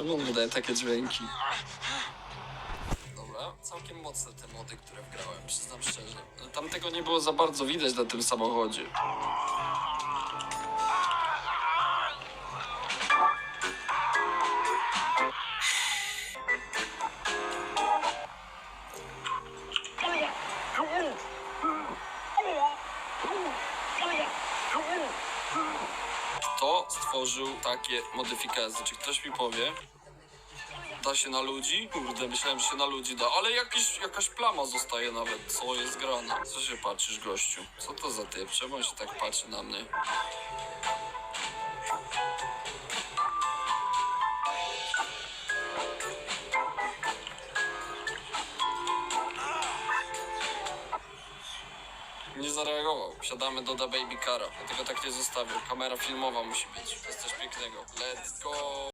Czemu on wydaje takie dźwięki? Dobra, całkiem mocne te mody, które wgrałem, przyznam szczerze. Tam tego nie było za bardzo widać na tym samochodzie. Kto stworzył takie modyfikacje? Czy ktoś mi powie? Da się na ludzi? Kurde, myślałem, że się na ludzi da, ale jakiś, jakaś plama zostaje nawet. Co jest grane? Co się patrzysz, gościu? Co to za typ? Czemu on się tak patrzy na mnie? Nie zareagował. Wsiadamy do Da Baby Cara. Dlatego tak nie zostawił. Kamera filmowa musi być. To jest coś pięknego. Let's go!